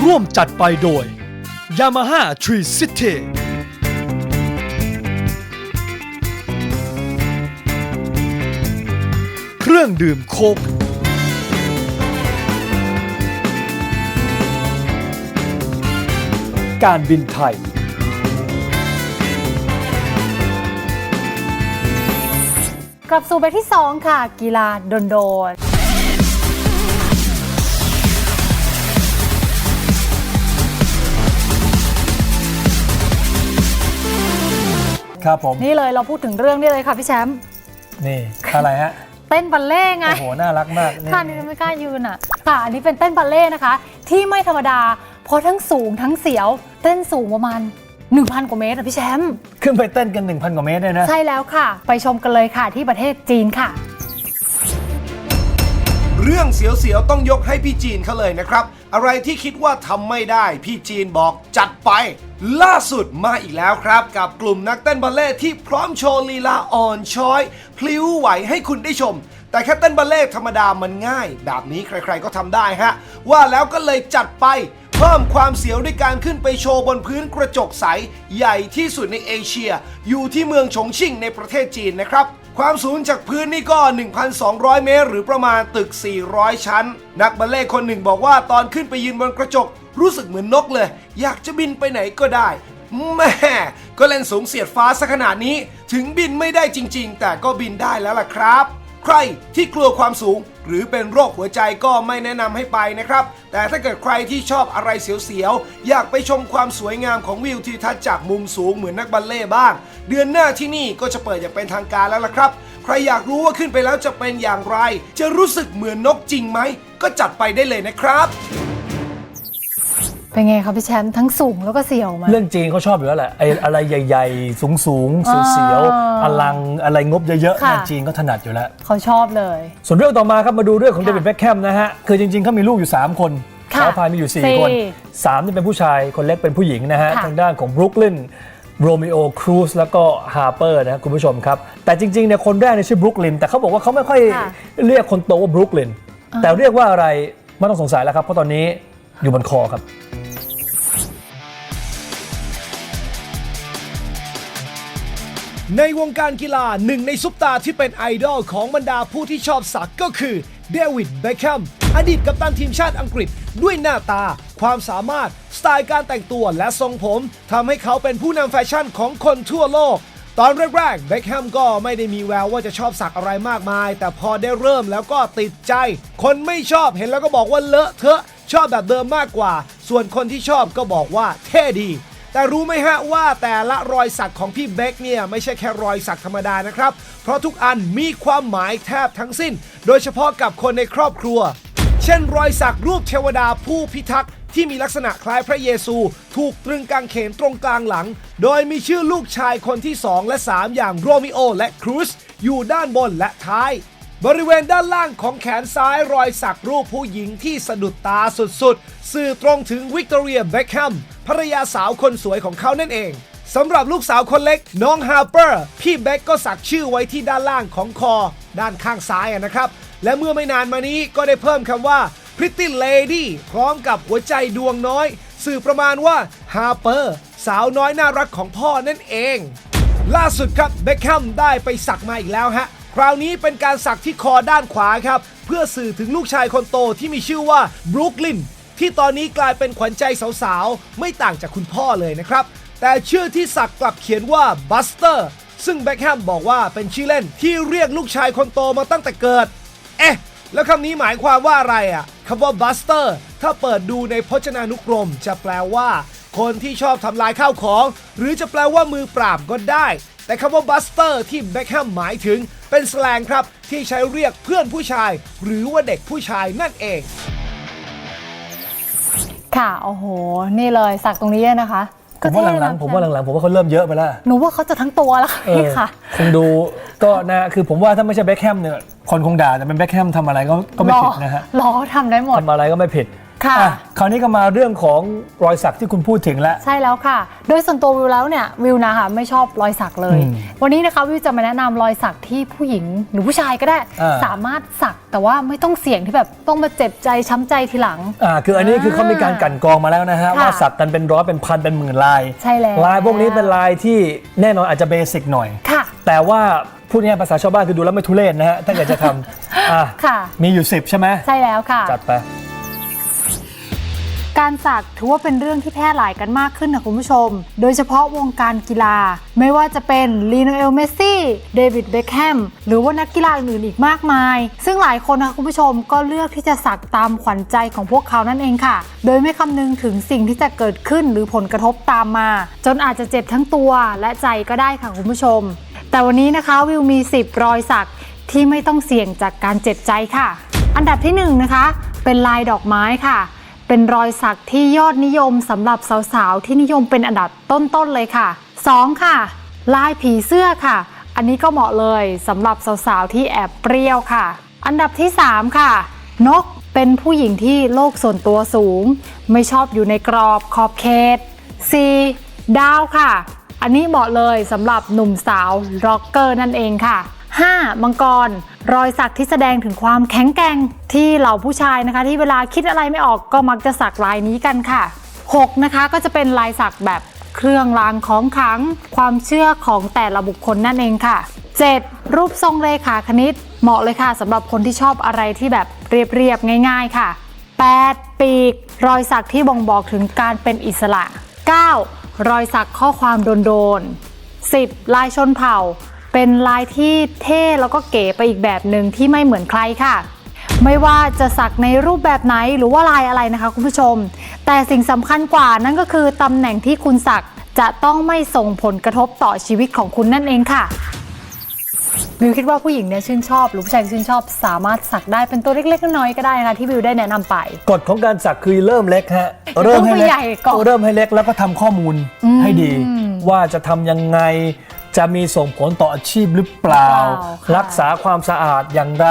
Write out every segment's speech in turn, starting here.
ร่วมจัดไปโดย Yamaha Tree City เครื่องดื่มโคก การบินไทย กลับสู่เบรกที่ 2 ค่ะ กีฬาโดนโดนครับผม นี่เลยเราพูดถึงเรื่องนี้เลยค่ะพี่แชมป์นี่ อะไรฮะ เต้นบัลเล่ต์ไง โอ้โห น่ารักมากนี่ค่ะนี่ไม่กล้ายืนอะ ค่ะ อันนี้เป็นเต้นบัลเล่ต์นะคะ ที่ไม่ธรรมดา เพราะทั้งสูงทั้งเสียว เต้นสูงประมาณ 1,000 กว่าเมตรอะพี่แชมป์ขึ้นไปเต้นกัน 1,000 กว่าเมตรเลยนะ ใช่แล้วค่ะ ไปชมกันเลยค่ะที่ประเทศจีนค่ะ เรื่องเสียวๆ ต้องยกให้พี่จีนเขาเลยนะครับ อะไรที่คิดว่าทำไม่ได้ พี่จีนบอกจัดไป ล่าสุดมาอีกแล้วครับ กับกลุ่มนักเต้นบัลเล่ต์ที่พร้อมโชว์ลีลาอ่อนช้อย พลิ้วไหวให้คุณได้ชม แต่แค่เต้นบัลเล่ต์ธรรมดามันง่าย แบบนี้ใครๆก็ทำได้ฮะว่าแล้วก็เลยจัดไปเพิ่มความเสียวด้วยการขึ้นไปโชว์บนพื้นกระจกใส ใหญ่ที่สุดในเอเชีย อยู่ที่เมืองฉงชิ่งในประเทศจีนนะครับ ความสูงจากพื้นนี่ก็ 1,200 เมตร หรือประมาณตึก 400 ชั้น นักบัลเล่คนหนึ่งบอกว่าตอนขึ้นไปยืนบนกระจก รู้สึกเหมือนนกเลย อยากจะบินไปไหนก็ได้แม่ก็เล่นสูงเสียดฟ้าซะขนาดนี้ ถึงบินไม่ได้จริง ๆ แต่ก็บินได้แล้วล่ะครับ ใครที่กลัวความสูง หรือเป็นโรคหัวใจก็ไม่แนะนำให้ไปนะครับ แต่ถ้าเกิดใครที่ชอบอะไรเสียวๆ อยากไปชมความสวยงามของวิวทิวทัศน์จากมุมสูงเหมือนนักบัลเล่บ้าง เดือนหน้าที่นี่ก็จะเปิดอย่างเป็นทางการแล้วล่ะครับ ใครอยากรู้ว่าขึ้นไปแล้วจะเป็นอย่างไร จะรู้สึกเหมือนนกจริงไหม ก็จัดไปได้เลยนะครับ เป็นไงคะพี่แชมป์ทั้งสูงแล้วก็เสียวมา เรื่องจีนเขาชอบอยู่แล้วแหละไอ้อะไรใหญ่ ๆ สูงๆเสียวอ่าๆอลังอะไรงบเยอะๆค่ะ เนี่ยจีนก็ถนัดอยู่แล้ว เขาชอบเลย ส่วนเรื่องต่อมาครับมาดูเรื่องของค่ะเดวิดแบ็คแคมนะฮะ คือจริงๆเขามีลูกอยู่ 3 คนค่ะเขาพายมีอยู่ สี่4 คน3นี่เป็นผู้ชายคนเล็กเป็นผู้หญิงนะฮะ ค่ะ ทางด้านของบรุกลินโรมิโอครูซแล้วก็ฮาร์เปอร์นะครับคุณผู้ชมครับ แต่จริงๆเนี่ยคนแรกเนี่ยชื่อบรุกลินแต่เขาบอกว่าเขาไม่ค่อยค่ะ เรียกคนโตว่าบรุกลินแต่เรียกว่าอะไรไม่ต้องสงสัยแล้วครับเพราะตอนนี้อยู่บนคอครับ ในวงการกีฬาหนึ่งในซุปตาที่เป็นไอดอลของบรรดาผู้ที่ชอบสักก็คือเดวิดเบคแฮมอดีตกัปตันทีมชาติอังกฤษ ด้วยหน้าตา ความสามารถ สไตล์การแต่งตัวและทรงผมทำให้เขาเป็นผู้นำแฟชั่นของคนทั่วโลก ตอนแรกๆเบคแฮมก็ไม่ได้มีแววว่าจะชอบสักอะไรมากมาย แต่พอได้เริ่มแล้วก็ติดใจ คนไม่ชอบเห็นแล้วก็บอกว่าเลอะเทอะ ชอบแบบเดิมมากกว่า ส่วนคนที่ชอบก็บอกว่าเท่ดี แต่รู้ไหมฮะว่าแต่ละรอยสักของพี่เบคเนี่ยไม่ใช่แค่รอยสักธรรมดานะครับ เพราะทุกอันมีความหมายแทบทั้งสิ้น โดยเฉพาะกับคนในครอบครัว เช่น รอยสักรูปเทวดาผู้พิทักษ์ที่มีลักษณะคล้ายพระเยซู ถูกตรึงกางเขนตรงกลางหลัง โดยมีชื่อลูกชายคนที่ 2 และ 3 อย่างโรมิโอและครูซอยู่ด้านบนและท้าย บริเวณด้านล่างของแขนซ้ายรอยสักรูปผู้หญิงที่สะดุดตาสุดๆ สื่อตรงถึงวิกตอเรียเบคแฮมภรรยาสาวคนสวยของเขานั่นเองสำหรับลูกสาวคนเล็กน้องฮาร์เปอร์พี่เบคก็สักชื่อไว้ที่ด้านล่างของคอ ด้านข้างซ้ายนะครับ และเมื่อไม่นานมานี้ก็ได้เพิ่มคำว่า Pretty Lady พร้อมกับหัวใจดวงน้อย สื่อประมาณว่าฮาร์เปอร์สาวน้อยน่ารักของพ่อนั่นเอง ล่าสุดครับเบคแฮมได้ไปสักมาอีกแล้วฮะ คราวนี้เป็นการสักที่คอด้านขวาครับ เพื่อสื่อถึงลูกชายคนโตที่มีชื่อว่าบรูคลินที่ตอนนี้กลายเป็นขวัญใจสาวๆ ไม่ต่างจากคุณพ่อเลยนะครับ แต่ชื่อที่สักกลับเขียนว่าบัสเตอร์ซึ่งเบคแฮมบอกว่าเป็นชื่อเล่นที่เรียกลูกชายคนโตมาตั้งแต่เกิด เอ๊ะ แล้วคำนี้หมายความว่าอะไรอะคำว่า buster ถ้าเปิดดูในพจนานุกรม จะแปลว่า คนที่ชอบทำลายข้าวของ หรือจะแปลว่ามือปราบก็ได้ แต่คำว่า buster ที่เบคแฮมหมายถึง เป็นสแลงครับ ที่ใช้เรียกเพื่อนผู้ชาย หรือว่าเด็กผู้ชายนั่นเอง ค่ะ โอ้โห นี่เลยสักตรงนี้เลยนะคะผมว่าเท่หลังนะๆผมว่าหลังๆผมว่าเขาเริ่มเยอะไปแล้วหนูว่าเขาจะทั้งตัวแล้วค่ะเออพี่ค่ะคงดูก็นะคือผมว่าถ้าไม่ใช่แบ็คแฮมเนี่ยคนคงด่าแต่เป็นแบ็คแฮมทำอะไรก็ก็ไม่ผิดนะฮะล้อทำได้หมดทำอะไรก็ไม่ผิด ค่ะ อะคราวนี้ก็มาเรื่องของรอยสักที่คุณพูดถึงแล้ว ใช่แล้วค่ะ โดยส่วนตัววิวแล้วเนี่ยวิวนะคะไม่ชอบรอยสักเลย อืมวันนี้นะคะวิวจะมาแนะนำรอยสักที่ผู้หญิงหรือผู้ชายก็ได้ อ่า สามารถสักแต่ว่าไม่ต้องเสี่ยงที่แบบต้องมาเจ็บใจช้ำใจทีหลัง อ่าคืออันนี้คือเขามีการกลันกรองมาแล้วนะฮะค่ะว่าสักกันเป็นร้อยเป็นพันเป็นหมื่นลายใช่แล้ว ลายพวกนี้เป็นลายที่แน่นอนอาจจะเบสิกหน่อย ค่ะ แต่ว่าพูดง่ายๆภาษาชาวบ้านคือดูแล้วไม่ทุเรศนะฮะถ้าเกิดจะทำอะค่ะ มีอยู่ 10 ใช่ไหมใช่แล้วค่ะ จัดไป การสักถือว่าเป็นเรื่องที่แพร่หลายกันมากขึ้นนะคุณผู้ชม โดยเฉพาะวงการกีฬา ไม่ว่าจะเป็นลีโนเอลเมสซี่ เดวิดเบคแฮม หรือว่านักกีฬาอื่นๆอีกมากมาย ซึ่งหลายคนนะคะคุณผู้ชมก็เลือกที่จะสักตามขวัญใจของพวกเขานั่นเองค่ะ โดยไม่คำนึงถึงสิ่งที่จะเกิดขึ้นหรือผลกระทบตามมา จนอาจจะเจ็บทั้งตัวและใจก็ได้ค่ะคุณผู้ชม แต่วันนี้นะคะวิวมี 10 รอยสักที่ไม่ต้องเสี่ยงจากการเจ็บใจค่ะ อันดับที่หนึ่งนะคะเป็นลายดอกไม้ค่ะ เป็นรอยสักที่ยอดนิยมสำหรับสาวๆ ที่นิยมเป็นอันดับต้นๆเลยค่ะ 2. ค่ะ ลายผีเสื้อค่ะ อันนี้ก็เหมาะเลยสำหรับสาวๆ ที่แอบเปรี้ยวค่ะ อันดับที่ 3 ค่ะ นกเป็นผู้หญิงที่โลกส่วนตัวสูง ไม่ชอบอยู่ในกรอบขอบเขต 4. ดาวค่ะ อันนี้เหมาะเลยสำหรับหนุ่มสาวร็อกเกอร์นั่นเองค่ะ 5. มังกร รอยสักที่แสดงถึงความแข็งแกร่งที่เหล่าผู้ชายนะคะ ที่เวลาคิดอะไรไม่ออกก็มักจะสักลายนี้กันค่ะ 6. นะคะก็จะเป็นลายสักแบบเครื่องรางของขลัง ความเชื่อของแต่ละบุคคลนั่นเองค่ะ 7. รูปทรงเลขาคณิต เหมาะเลยค่ะสำหรับคนที่ชอบอะไรที่แบบเรียบๆง่าย ๆค่ะ 8. ปีก รอยสักที่บ่งบอกถึงการเป็นอิสระ 9. รอยสักข้อความโดนๆ 10. ลายชนเผ่า เป็นลายที่เท่แล้วก็เก๋ไปอีกแบบหนึ่งที่ไม่เหมือนใครค่ะ ไม่ว่าจะสักในรูปแบบไหนหรือว่าลายอะไรนะคะคุณผู้ชม แต่สิ่งสำคัญกว่านั่นก็คือตำแหน่งที่คุณสักจะต้องไม่ส่งผลกระทบต่อชีวิตของคุณนั่นเองค่ะวิวคิดว่าผู้หญิงเนี่ยชื่นชอบ หรือผู้ชายที่ชื่นชอบ สามารถสักได้เป็นตัวเล็กๆน้อยๆก็ได้นะคะที่วิวได้แนะนำไปกฎของการสักคือเริ่มเล็กฮะเริ่มให้เล็ต้องไปใหญ่ก่อนเริ่มให้เล็กแล้วก็ทำข้อมูลให้ดี ว่าจะทำยังไง จะมีส่งผลต่ออาชีพหรือเปล่าหรือเปล่าค่ะ รักษาความสะอาดอย่างไร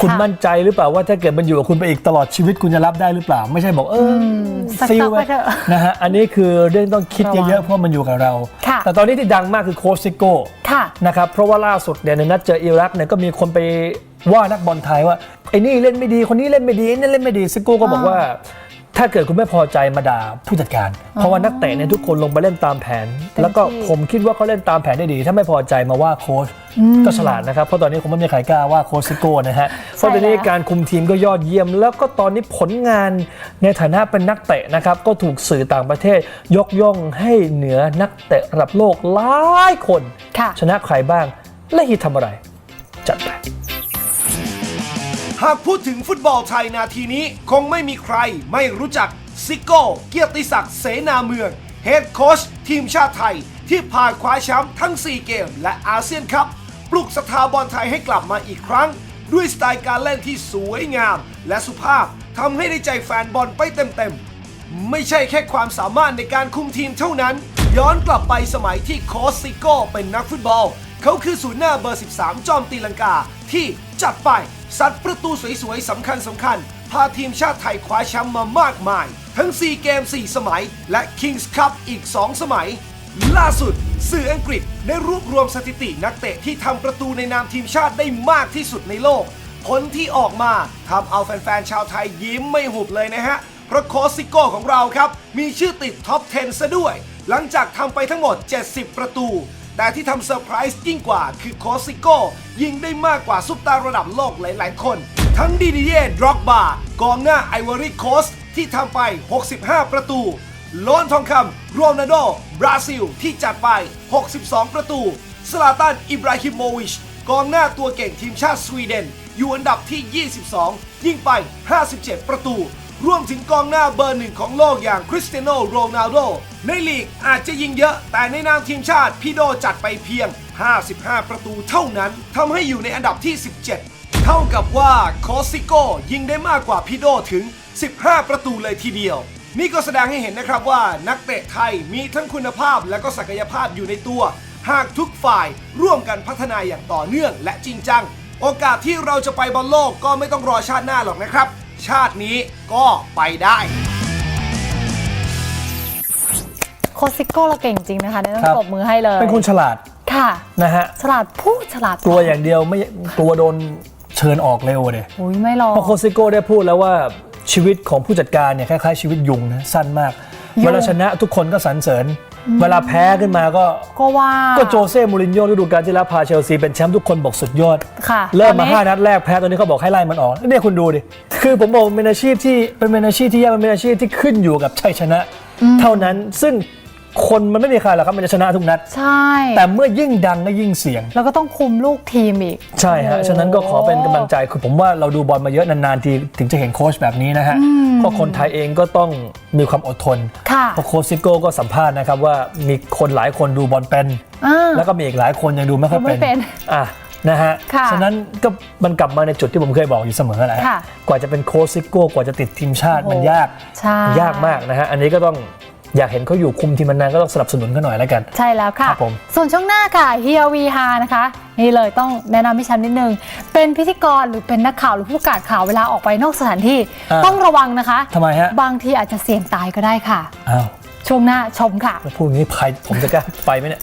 คุณค่ะมั่นใจหรือเปล่าว่าถ้าเกิดมันอยู่กับคุณไปอีกตลอดชีวิตคุณจะรับได้หรือเปล่า ไม่ใช่บอกเอออสักซีลๆไว้ไว้เถอะนะฮะอันนี้คือเรื่องต้องคิดระวังเยอะๆเพราะมันอยู่กับเรา ค่ะ แต่ตอนนี้ที่ดังมากคือโคชซิโก้ ค่ะ นะครับเพราะว่าล่าสุดเนี่ยในนัดเจออิรักเนี่ยก็มีคนไปว่านักบอลไทยว่าไอ้นี่เล่นไม่ดีคนนี้เล่นไม่ดีไอ้นั่นเล่นไม่ดีซิโก้ก็บอกว่า ถ้าเกิดคุณไม่พอใจมาด่าผู้จัดการ เพราะว่านักเตะเนี่ยทุกคนลงไปเล่นตามแผน แล้วก็ผมคิดว่าเขาเล่นตามแผนได้ดี ถ้าไม่พอใจมาว่าโค้ชก็ฉลาดนะครับ เพราะตอนนี้คงไม่มีใครกล้าว่าโค้ชซิโก้นะฮะเพราะตอนนี้การคุมทีมก็ยอดเยี่ยม แล้วก็ตอนนี้ผลงานในฐานะเป็นนักเตะนะครับ ก็ถูกสื่อต่างประเทศยกย่องให้เหนือนักเตะระดับโลกหลายคนค่ะชนะใครบ้างและฮีทำอะไร จัดไป หากพูดถึงฟุตบอลไทยนาทีนี้ คงไม่มีใครไม่รู้จักซิโก้เกียรติศักดิ์เสนาเมืองเฮดโค้ชทีมชาติไทย ที่ผ่านคว้าแชมป์ทั้ง 4 เกมและอาเซียนคัพปลุกสถาบอลไทยให้กลับมาอีกครั้ง ด้วยสไตล์การเล่นที่สวยงาม และสุภาพทำให้ได้ใจแฟนบอลไปเต็มๆ ไม่ใช่แค่ความสามารถในการคุมทีมเท่านั้น ย้อนกลับไปสมัยที่โค้ชซิโก้เป็นนักฟุตบอล เขาคือศูนย์หน้าเบอร์ 13 จอมตีลังกาที่จัดไป ซัดประตูสวยๆสำคัญสำคัญๆพาทีมชาติไทยคว้าแชมป์มามากมาย ทั้ง 4 เกม 4 สมัย และ Kings Cup อีก 2 สมัย ล่าสุด สื่ออังกฤษได้รวบรวมสถิตินักเตะที่ทำประตูในนามทีมชาติได้มากที่สุดในโลก ผลที่ออกมาทำเอาแฟนๆชาวไทยยิ้มไม่หุบเลยนะฮะ เพราะโค้ชซิโก้ของเราครับ มีชื่อติดท็อป 10 ซะด้วย หลังจากทำไปทั้งหมด 70 ประตู แต่ที่ทำเซอร์ไพรส์ยิ่งกว่าคือโค้ชซิโก้ ยิงได้มากกว่าซุปตาร์ระดับโลกหลาย ๆ คน ทั้งดีดีเย่ดร็อกบาร์กองหน้าไอวอรี่โคสที่ทำไป 65 ประตูโลนทองคำโรนัลโด บราซิล ที่จัดไป 62 ประตู สลาตัน อิบราฮิโมวิช กองหน้าตัวเก่งทีมชาติสวีเดน อยู่อันดับที่ 22 ยิงไป 57 ประตู รวมถึงกองหน้าเบอร์หนึ่งของโลกอย่างคริสเตียโนโรนัลโด ในลีกอาจจะยิงเยอะ แต่ในนามทีมชาติพี่โดจัดไปเพียง 55 ประตูเท่านั้นทำให้อยู่ในอันดับที่ 17 เท่ากับว่าโคซิโก้ยิงได้มากกว่าพี่โดถึง 15 ประตูเลยทีเดียว นี่ก็แสดงให้เห็นนะครับว่านักเตะไทยมีทั้งคุณภาพและก็ศักยภาพอยู่ในตัว หากทุกฝ่ายร่วมกันพัฒนาอย่างต่อเนื่องและจริงจัง โอกาสที่เราจะไปบอลโลกก็ไม่ต้องรอชาติหน้าหรอกนะครับ ชาตินี้ก็ไปได้ โคชซิโก้เราเก่งจริงนะคะได้ต้องครับปรบมือให้เลยเป็นคนฉลาดค่ะ นะฮะฉลาดพูดฉลาดกลัวอย่างเดียวไม่กลัวโดนเชิญออกเร็วเลยอุ้ยไม่หรอก เพราะโคซิโก้ได้พูดแล้วว่าชีวิตของผู้จัดการเนี่ยคล้ายๆชีวิตยุงนะสั้นมากยุง เวลาชนะทุกคนก็สรรเสริญ เวลาแพ้ขึ้นมาก็ก็ว่าก็โจเซ่มูรินโญ่ฤดูกาลที่แล้วพาเชลซีเป็นแชมป์ทุกคนบอกสุดยอด ค่ะเริ่มมาตอนนี้ห้านัดแรกแพ้ตอนนี้เขาบอกให้ไล่มันออกเนี่ยคุณดูดิ คือผมบอกมันเป็นอาชีพที่เป็นเป็นอาชีพที่ยากมันเป็นอาชีพที่ขึ้นอยู่กับชัยชนะ เท่านั้นซึ่ง คนมันไม่มีใครหรอกครับมันจะชนะทุกนัด ใช่ แต่เมื่อยิ่งดังก็ยิ่งเสี่ยง แล้วก็ต้องคุมลูกทีมอีก ใช่ฮะโอ้ฉะนั้นก็ขอเป็นกำลังใจ คือผมว่าเราดูบอลมาเยอะนานๆทีถึงจะเห็นโค้ชแบบนี้นะฮะเพราะคนไทยเองก็ต้องมีความอดทนค่ะเพราะโค้ชซิโก้ก็สัมภาษณ์นะครับว่ามีคนหลายคนดูบอลเป็น อ่า แล้วก็มีอีกหลายคนยังดูไม่ค่อยดูไม่เป็นเป็นอะนะฮะ ค่ะฉะนั้นก็มันกลับมาในจุดที่ผมเคยบอกอยู่เสมอแหละค่ะกว่าจะเป็นโค้ชซิโก้กว่าจะติดทีมชาติโอ้โหมันยาก ใช่ ยากมากนะฮะ อันนี้ก็ต้อง อยากเห็นเขาอยู่คุมทีมมันนานก็ต้องสนับสนุนเขาหน่อยแล้วกัน ใช่แล้วค่ะครับผมส่วนช่วงหน้าค่ะเฮียวีฮานะคะ นี่เลยต้องแนะนำให้ฉันนิดนึง เป็นพิธีกรหรือเป็นนักข่าวหรือผู้ประกาศข่าวเวลาออกไปนอกสถานที่ อ่า ต้องระวังนะคะทำไมฮะบางทีอาจจะเสี่ยงตายก็ได้ค่ะ อ้าวช่วงหน้าชมค่ะ แล้วพูดอย่างนี้ใครผมจะกล้าไปไหมเนี่ย